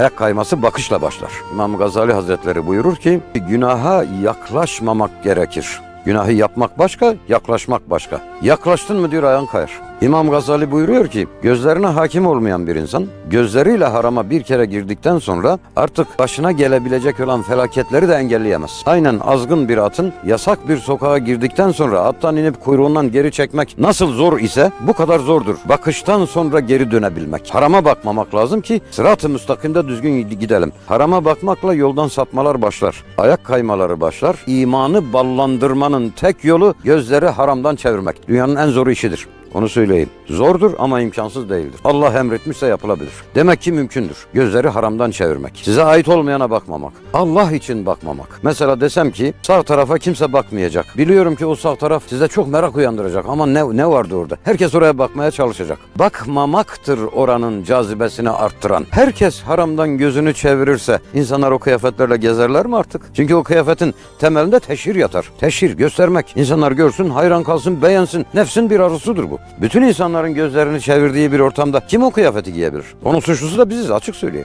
Ayak kayması bakışla başlar. İmam Gazali Hazretleri buyurur ki günaha yaklaşmamak gerekir. Günahı yapmak başka, yaklaşmak başka. Yaklaştın mı diyor ayağın kayar. İmam Gazali buyuruyor ki gözlerine hakim olmayan bir insan gözleriyle harama bir kere girdikten sonra artık başına gelebilecek olan felaketleri de engelleyemez. Aynen azgın bir atın yasak bir sokağa girdikten sonra attan inip kuyruğundan geri çekmek nasıl zor ise bu kadar zordur. Bakıştan sonra geri dönebilmek. Harama bakmamak lazım ki sırat-ı müstakimde düzgün gidelim. Harama bakmakla yoldan sapmalar başlar. Ayak kaymaları başlar. İmanı ballandırmanın tek yolu gözleri haramdan çevirmek. Dünyanın en zoru işidir. Onu söyleyeyim. Zordur ama imkansız değildir. Allah emretmişse yapılabilir. Demek ki mümkündür. Gözleri haramdan çevirmek. Size ait olmayana bakmamak. Allah için bakmamak. Mesela desem ki sağ tarafa kimse bakmayacak. Biliyorum ki o sağ taraf size çok merak uyandıracak ama ne, ne vardı orada? Herkes oraya bakmaya çalışacak. Bakmamaktır oranın cazibesini arttıran. Herkes haramdan gözünü çevirirse insanlar o kıyafetlerle gezerler mi artık? Çünkü o kıyafetin temelinde teşhir yatar. Teşhir, göstermek. İnsanlar görsün, hayran kalsın, beğensin. Nefsin bir arzusudur bu. Bütün insanların gözlerini çevirdiği bir ortamda kim o kıyafeti giyebilir? Onun suçlusu da biziz açık söyleyeyim.